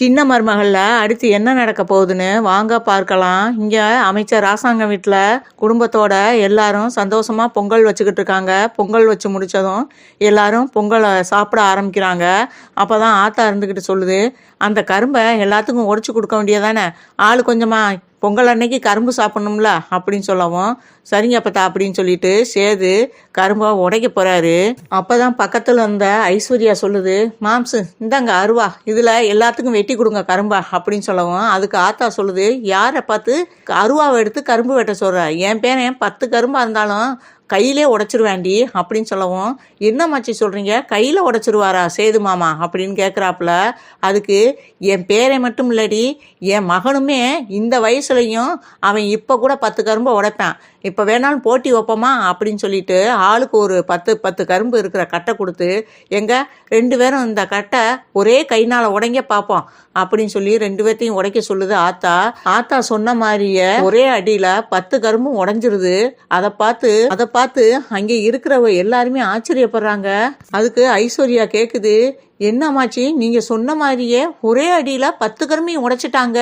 சின்ன மருமகளில் அடுத்து என்ன நடக்க போகுதுன்னு வாங்க பார்க்கலாம். இங்கே அமைச்சர் ராசாங்க வீட்டில் குடும்பத்தோட எல்லாரும் சந்தோஷமாக பொங்கல் வச்சுக்கிட்டு இருக்காங்க. பொங்கல் வச்சு முடிச்சதும் எல்லாரும் பொங்கலை சாப்பிட ஆரம்பிக்கிறாங்க. அப்போ தான் ஆத்தா இருந்துக்கிட்டு சொல்லுது. அந்த கரும்பை எல்லாத்துக்கும் உடச்சி கொடுக்க வேண்டியதானே ஆள் கொஞ்சமா பொங்கல் அன்னைக்கு கரும்பு சாப்பிடணும்ல அப்படின்னு சொல்லவும் சரிங்க அப்பத்தா அப்படின்னு சொல்லிட்டு சேது கரும்பை உடைக்க போறாரு. அப்பதான் பக்கத்துல இருந்த ஐஸ்வர்யா சொல்லுது மாம்சு இந்தாங்க அருவா இதுல எல்லாத்துக்கும் வெட்டி கொடுங்க கரும்பா அப்படின்னு சொல்லவும் அதுக்கு ஆத்தா சொல்லுது யாரை பார்த்து அருவாவை எடுத்து கரும்பு வெட்ட சொல்ற? என் பேரன் பத்து கரும்பா இருந்தாலும் கையிலே உடச்சிருவேண்டி அப்படின்னு சொல்லவும் என்ன மச்சி சொல்கிறீங்க கையில் உடச்சிருவாரா? சேது மாமா அப்படின்னு கேட்குறாப்புல அதுக்கு என் பேரை மட்டும் இல்லடி என் மகனுமே இந்த வயசுலையும் அவன் இப்போ கூட பத்து கரும்பை உடைப்பான். இப்போ வேணாலும் போட்டி வைப்போமா? அப்படின்னு சொல்லிட்டு ஆளுக்கு ஒரு பத்து பத்து கரும்பு இருக்கிற கட்டை கொடுத்து எங்கள் ரெண்டு பேரும் இந்த கட்டை ஒரே கைனால் உடைங்க பார்ப்போம் அப்படின்னு சொல்லி ரெண்டு பேர்த்தையும் உடைக்க சொல்லுது ஆத்தா. ஆத்தா சொன்ன மாதிரியே ஒரே அடியில் பத்து கரும்பும் உடஞ்சிருது. அதை பார்த்து அதை பார்த்து அங்கே இருக்கிறவ எல்லாருமே ஆச்சரியப்படுறாங்க. அதுக்கு ஐஸ்வர்யா கேட்குது என்னம்மாச்சி நீங்க சொன்ன மாதிரியே ஒரே அடியில பத்து கருமையும் உடைச்சிட்டாங்க.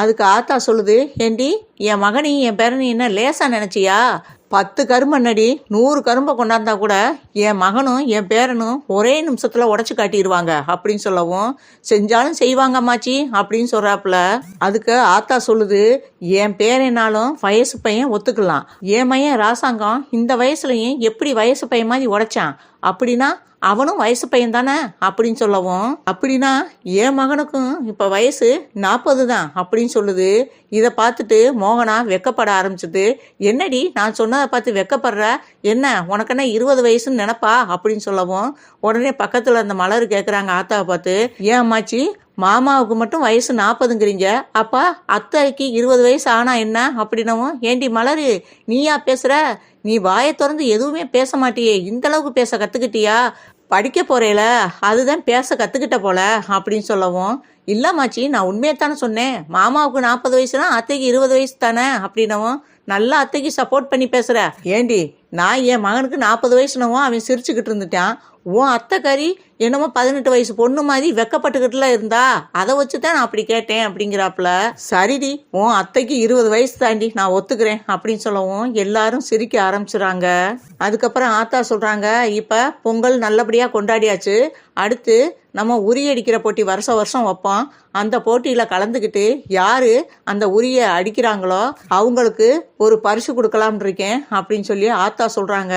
அதுக்கு ஆத்தா சொல்லுது ஏண்டி என் மகனையும் என் பேரனையும் என்ன லேசா நினைச்சியா? பத்து கரும்பன்னடி நூறு கரும்பை கொண்டாந்தா கூட என் மகனும் என் பேரனும் ஒரே நிமிஷத்தில் உடச்சி காட்டிடுவாங்க அப்படின்னு சொல்லவும் செஞ்சாலும் செய்வாங்க அம்மாச்சி அப்படின்னு சொல்கிறாப்புல அதுக்கு ஆத்தா சொல்லுது என் பேரனாலும் வயசு பையன் ஒத்துக்கலாம். என் மையன் ராசாங்கம் இந்த வயசுலையும் எப்படி வயசு பையன் மாதிரி உடைச்சான்? அப்படின்னா அவனும் வயசு பையன் தானே அப்படின்னு சொல்லவும். அப்படின்னா என் மகனுக்கும் இப்போ வயசு நாற்பது தான் அப்படின்னு சொல்லுது. இதை பார்த்துட்டு மோகனா வெக்கப்பட ஆரம்பிச்சது. என்னடி நான் சொன்னதை பார்த்து வெக்கப்படுற? என்ன உனக்கு என்ன இருபது வயசுன்னு நினப்பா? அப்படின்னு சொல்லவும். உடனே பக்கத்தில் அந்த மலர் கேட்குறாங்க ஆத்தாவை பார்த்து. ஏன் அம்மாச்சி மாமாவுக்கு மட்டும் வயசு நாற்பதுங்கிறீங்க. அப்பா அத்தைக்கு இருபது வயசு ஆனா என்ன? அப்படின்னவும் ஏண்டி மலரு நீயா பேசுற? நீ வாயை திறந்து எதுவுமே பேச மாட்டியே. இந்த அளவுக்கு பேச கத்துக்கிட்டியா? படிக்க போறேல. அதுதான் பேச கத்துக்கிட்ட போல. அப்படின்னு சொல்லவும் இல்லம்மாச்சி நான் உண்மையை தானே சொன்னேன். மாமாவுக்கு நாற்பது வயசுனா அத்தைக்கு இருபது வயசு தானே? அப்படின்னவும் நல்லா அத்தைக்கு சப்போர்ட் பண்ணி பேசுற. ஏண்டி நான் என் மகனுக்கு நாற்பது வயசுனவும் அவன் சிரிச்சுக்கிட்டு இருந்துட்டான். உன் அத்தைக்காரி என்னமோ பதினெட்டு வயசு பொண்ணு மாதிரி வெக்கப்பட்டுக்கிட்டுலாம் இருந்தா அதை வச்சு தான் நான் அப்படி கேட்டேன் அப்படிங்கிறாப்புல. சரிடி உன் அத்தைக்கு இருபது வயசு தாண்டி நான் ஒத்துக்கிறேன் அப்படின்னு சொல்லவும் எல்லாரும் சிரிக்க ஆரம்பிச்சுறாங்க. அதுக்கப்புறம் ஆத்தா சொல்கிறாங்க இப்போ பொங்கல் நல்லபடியாக கொண்டாடியாச்சு. அடுத்து நம்ம உரி அடிக்கிற போட்டி வருஷம் வருஷம் வைப்போம். அந்த போட்டியில் கலந்துக்கிட்டு யார் அந்த உரியை அடிக்கிறாங்களோ அவங்களுக்கு ஒரு பரிசு கொடுக்கலாம்னு இருக்கேன் அப்படின்னு சொல்லி ஆத்தா சொல்கிறாங்க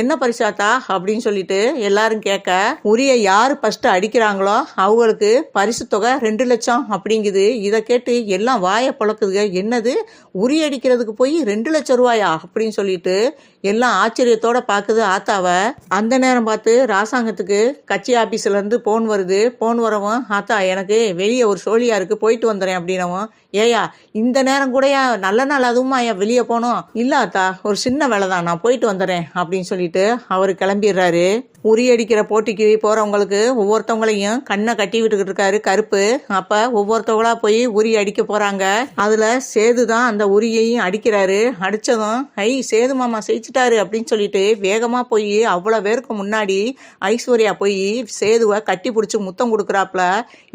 என்ன பரிசு ஆத்தா? அப்படின்னு சொல்லிட்டு எல்லாரும் கேட்க உரிய யார் ஃபஸ்ட்டு அடிக்கிறாங்களோ அவங்களுக்கு பரிசு தொகை ரெண்டு லட்சம் அப்படிங்குது. இதை கேட்டு எல்லாம் வாயை பழக்குதுங்க என்னது? உரி அடிக்கிறதுக்கு போய் ரெண்டு லட்சம் ரூபாயா? அப்படின்னு சொல்லிட்டு எல்லாம் ஆச்சரியத்தோட பார்க்குது ஆத்தாவை. அந்த நேரம் பார்த்து ராசாங்கத்துக்கு கட்சி ஆஃபீஸ் இருந்து போன் வருது. ஃபோன் வரவும் ஆத்தா எனக்கு வெளியே ஒரு சோழியா இருக்கு போயிட்டு வந்துடுறேன் அப்படின்னவும் ஏயா இந்த நேரம் கூடயா நல்ல நாள் அதுவுமா ஐயா வெளியே போனோம் இல்லை ஆத்தா ஒரு சின்ன வேலை தான் நான் போயிட்டு வந்துடுறேன் அப்படின்னு சொல்லிட்டு அவர் கிளம்பிடுறாரு. உரி அடிக்கிற போட்டிக்கு போகிறவங்களுக்கு ஒவ்வொருத்தவங்களையும் கண்ணை கட்டி விட்டுக்கிட்டு இருக்காரு கருப்பு. அப்போ ஒவ்வொருத்தவங்களா போய் உரி அடிக்க போகிறாங்க அதில் சேது தான் அந்த உரியையும் அடிக்கிறாரு. அடித்ததும் ஐ சேது மாமா செய்ச்சிட்டாரு அப்படின்னு சொல்லிட்டு வேகமாக போய் அவ்வளோ பேருக்கு முன்னாடி ஐஸ்வர்யா போய் சேதுவை கட்டி பிடிச்சி முத்தம் கொடுக்குறாப்புல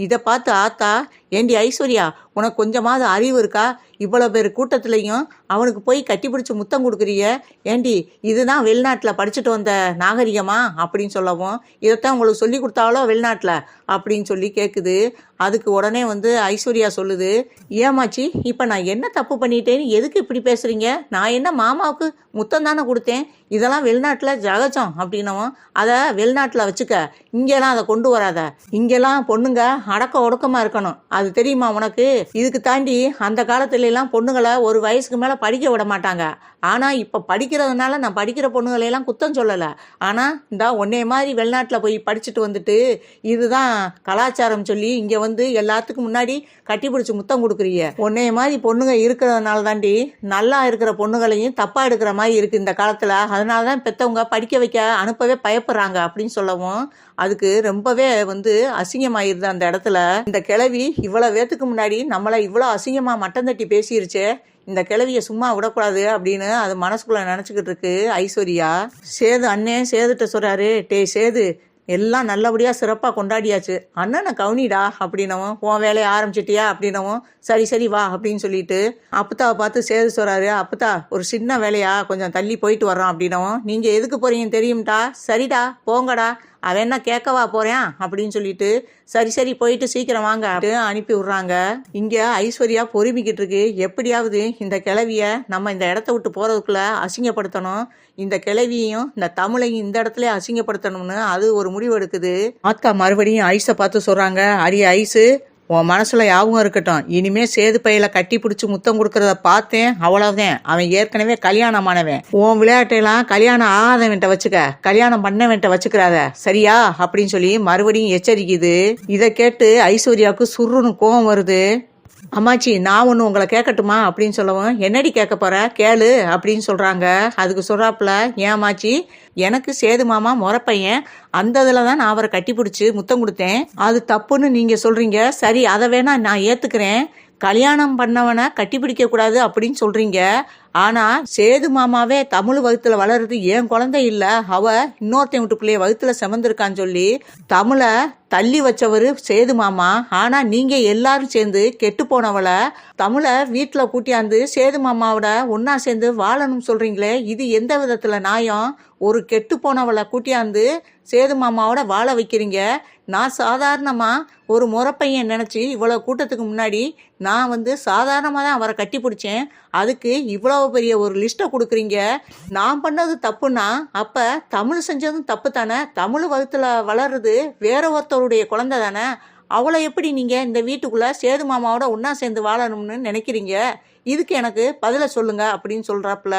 இதை பார்த்து ஆத்தா ஏண்டி ஐஸ்வர்யா உனக்கு கொஞ்சமாவது அறிவு இருக்கா? இவ்வளோ பேர் கூட்டத்துலையும் அவனுக்கு போய் கட்டி பிடிச்சி முத்தம் கொடுக்குறிய? ஏண்டி இதுதான் வெளிநாட்டில் படிச்சுட்டு வந்த நாகரிகமா? அப்படின்னு சொல்லவும் இதைத்தான் உங்களுக்கு சொல்லி கொடுத்தாலோ வெளிநாட்டில்? அப்படின்னு சொல்லி கேட்குது அதுக்கு உடனே வந்து ஐஸ்வர்யா சொல்லுது ஏமாச்சி இப்போ நான் என்ன தப்பு பண்ணிட்டேன்னு எதுக்கு இப்படி பேசுகிறீங்க நான் என்ன மாமாவுக்கு முத்தம் தானே கொடுத்தேன்? இதெல்லாம் வெளிநாட்டில் ஜகஜம் அப்படின்னவும் அதை வெளிநாட்டில் வச்சுக்க. இங்கெல்லாம் அதை கொண்டு வராத. இங்கெல்லாம் பொண்ணுங்க அடக்க ஒடுக்கமாக இருக்கணும். அது தெரியுமா உனக்கு? இதுக்கு தாண்டி அந்த காலத்தில் எல்லாம் பொண்ணுங்களை ஒரு வயசுக்கு மேலே படிக்க விட மாட்டாங்க. ஆனால் இப்போ படிக்கிறதுனால நான் படிக்கிற பொண்ணுகளையெல்லாம் குத்தம் சொல்லலை. ஆனால் இந்த ஒன்னே மாதிரி வெளிநாட்டில் போய் படிச்சுட்டு வந்துட்டு இதுதான் கலாச்சாரம் சொல்லி இங்கே வந்து எல்லாத்துக்கும் முன்னாடி கட்டி பிடிச்சி முத்தம் கொடுக்குறீங்க. ஒன்னே மாதிரி பொண்ணுங்க இருக்கிறதுனால தாண்டி நல்லா இருக்கிற பொண்ணுகளையும் தப்பாக எடுக்கிற மாதிரி இருக்குது இந்த காலத்தில். அதனால தான் பெற்றவங்க படிக்க வைக்க அனுப்பவே பயப்படுறாங்க அப்படின்னு சொல்லவும் அதுக்கு ரொம்பவே வந்து அசிங்கமாயிருது அந்த இடத்துல. இந்த கிழவி இவ்வளோ பேத்துக்கு முன்னாடி நம்மளை இவ்வளோ அசிங்கமாக மட்டம் தட்டி பேசிருச்சே. இந்த கிழவியை சும்மா விடக்கூடாது அப்படின்னு அது மனசுக்குள்ள நினச்சிக்கிட்டு இருக்கு ஐஸ்வர்யா. சேது அண்ணே சேதுட்ட சொல்கிறாரு டே சேது எல்லாம் நல்லபடியாக சிறப்பாக கொண்டாடியாச்சு. அண்ணனை கவுனிடா அப்படின்னவும் உன் வேலையை ஆரம்பிச்சிட்டியா? அப்படின்னவும் சரி சரி வா அப்படின்னு சொல்லிட்டு அப்பத்தாவை பார்த்து சேது சொல்கிறாரு அப்பத்தா ஒரு சின்ன வேலையா? கொஞ்சம் தள்ளி போயிட்டு வர்றோம் அப்படின்னவும் நீங்கள் எதுக்கு போகிறீங்கன்னு தெரியும்டா. சரிடா போங்கடா. அவன் என்ன கேட்கவா போறேன் அப்படின்னு சொல்லிட்டு சரி சரி போயிட்டு சீக்கிரம் வாங்க அப்படின்னு அனுப்பி விட்றாங்க. இங்கே ஐஸ்வர்யா பொறுமிக்கிட்டு இருக்கு. எப்படியாவது இந்த கிளவிய நம்ம இந்த இடத்த விட்டு போகிறதுக்குள்ளே அசிங்கப்படுத்தணும். இந்த கிளவியையும் இந்த தமிழையும் இந்த இடத்துல அசிங்கப்படுத்தணும்னு அது ஒரு முடிவு எடுக்குது. ஆத்தா மறுபடியும் ஐஸை பார்த்து சொல்கிறாங்க அடி ஐஸு உன் மனசில் ஞாபகம் இருக்கட்டும். இனிமே சேது பையில கட்டி பிடிச்சி முத்தம் கொடுக்கறத பார்த்தேன் அவ்வளவுதான். அவன் ஏற்கனவே கல்யாணமானவன். உன் விளையாட்டையெல்லாம் கல்யாணம் ஆகாதவன்ட்ட வச்சுக்க கல்யாணம் பண்ணவன்ட்ட வச்சுக்கிறாத. சரியா? அப்படின்னு சொல்லி மறுபடியும் எச்சரிக்குது. இதை கேட்டு ஐஸ்வர்யாவுக்கு சுருன்னு கோவம் வருது. அம்மாச்சி நான் ஒன்று உங்களை கேட்கட்டுமா அப்படின்னு சொல்லவும் என்னடி கேட்க போற? கேளு அப்படின்னு சொல்கிறாங்க அதுக்கு சொல்கிறாப்புல ஏன் அம்மாச்சி எனக்கு சேது மாமா முறப்பையன் அந்த இதில் தான் நான் அவரை கட்டி பிடிச்சி முத்தம் கொடுத்தேன். அது தப்புன்னு நீங்கள் சொல்கிறீங்க சரி அதை வேணா நான் ஏற்றுக்கிறேன் கல்யாணம் பண்ணவனை கட்டி பிடிக்க கூடாது அப்படின்னு சொல்றீங்க. ஆனா சேது மாமாவே தமிழ் வகுத்துல வளருது என் குழந்தை இல்ல? அவ இன்னொருத்தன் விட்டு பிள்ளைய வகுத்துல செமந்திருக்கான்னு சொல்லி தமிழை தள்ளி வச்சவர் சேது மாமா. ஆனா நீங்க எல்லாரும் சேர்ந்து கெட்டு போனவளை தமிழை வீட்டுல கூட்டியாந்து சேது மாமாவோட ஒன்னா சேர்ந்து வாழணும் சொல்றீங்களே இது எந்த விதத்துல நியாயம்? ஒரு கெட்டு போனவளை கூட்டியாந்து சேது மாமாவோட வாழ வைக்கிறீங்க. நான் சாதாரணமாக ஒரு முறப்பையன் நினச்சி இவ்வளோ கூட்டத்துக்கு முன்னாடி நான் வந்து சாதாரணமாக தான் அவரை கட்டி பிடிச்சேன் அதுக்கு இவ்வளோ பெரிய ஒரு லிஸ்ட்டை கொடுக்குறீங்க? நான் பண்ணது தப்புன்னா அப்போ தமிழ் செஞ்சதும் தப்பு தானே? தமிழ் வகுத்தில் வளருது வேற ஒருத்தருடைய குழந்தை தானே? அவளை எப்படி நீங்கள் இந்த வீட்டுக்குள்ளே சேது மாமாவோட ஒன்றா சேர்ந்து வாழணும்னு நினைக்கிறீங்க? இதுக்கு எனக்கு பதிலை சொல்லுங்க அப்படின்னு சொல்கிறாப்புல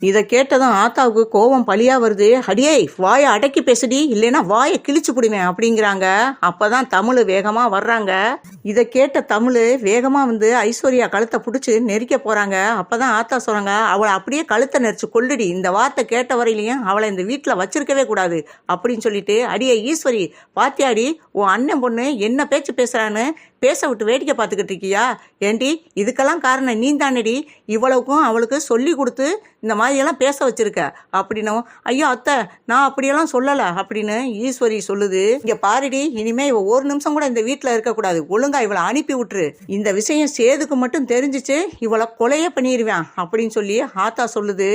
இதை கேட்டதும் ஆத்தாவுக்கு கோபம் பழியா வருது. அடியே வாயை அடக்கி பேசுடி. இல்லைன்னா வாயை கிழிச்சு பிடுவேன் அப்படிங்கிறாங்க. அப்பதான் தமிழ் வேகமா வர்றாங்க. இதை கேட்ட தமிழ் வேகமா வந்து ஐஸ்வர்யா கழுத்தை பிடிச்சி நெரிக்க போறாங்க. அப்பதான் ஆத்தா சொல்றாங்க அவளை அப்படியே கழுத்தை நெரிச்சு கொள்ளுடி இந்த வார்த்தை கேட்ட வரையிலையும் அவளை இந்த வீட்டில் வச்சிருக்கவே கூடாது. அப்படின்னு சொல்லிட்டு அடியே ஈஸ்வரி பாத்தியாடி உன் அண்ணன் பொண்ணு என்ன பேச்சு பேசுறான்னு பேச விட்டு வேடிக்கை பார்த்துக்கிட்டு இருக்கியா? ஏண்டி இதுக்கெல்லாம் காரணம் நீ தானடி இவ்வளவுக்கும் அவளுக்கு சொல்லி கொடுத்து இந்த மாதிரியெல்லாம் பேச வச்சுருக்க. அப்படின்னும் ஐயோ அத்தை நான் அப்படியெல்லாம் சொல்லலை. அப்படின்னு ஈஸ்வரி சொல்லுது. இங்கே பாருடி இனிமேல் இவள் ஒரு நிமிஷம் கூட இந்த வீட்டில் இருக்கக்கூடாது. ஒழுங்கா இவளை அனுப்பி விட்டுரு. இந்த விஷயம் சேதுக்கு மட்டும் தெரிஞ்சிச்சு இவளை கொலையே பண்ணிடுவேன் அப்படின்னு சொல்லி ஆத்தா சொல்லுது.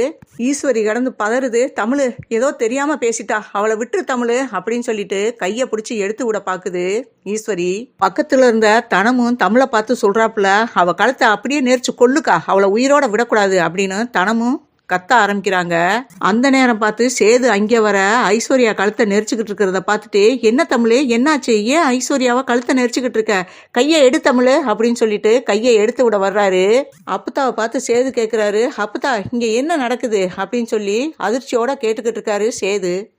ஈஸ்வரி கடந்து பதறுது. தமிழ் ஏதோ தெரியாமல் பேசிட்டா. அவளை விட்டுரு தமிழ். அப்படின்னு சொல்லிட்டு கையை பிடிச்சி எடுத்து விட பார்க்குது ஈஸ்வரி. பக்கத்தில் இருந்த தனமும் தமிழை பார்த்து சொல்கிறாப்புல அவ கழுத்தை அப்படியே நேர்ச்சி கொள்ளுக்கா அவளை உயிரோட விடக்கூடாது அப்படின்னு தனமும் கத்த ஆரம்பிக்கிறாங்க. அந்த நேரம் பார்த்து சேது அங்கே வர ஐஸ்வர்யா கழுத்தை நெரிச்சுக்கிட்டு இருக்கிறத பார்த்துட்டு என்ன தமிழே என்னாச்சு? ஏன் ஐஸ்வர்யாவை கழுத்தை நெரிச்சுக்கிட்டு இருக்க? கையை எடு தமிழ் அப்படின்னு சொல்லிட்டு கையை எடுத்து விட வர்றாரு. அப்புத்தாவை பார்த்து சேது கேட்குறாரு அப்புத்தா இங்கே என்ன நடக்குது? அப்படின்னு சொல்லி அதிர்ச்சியோட கேட்டுக்கிட்டு இருக்காரு சேது.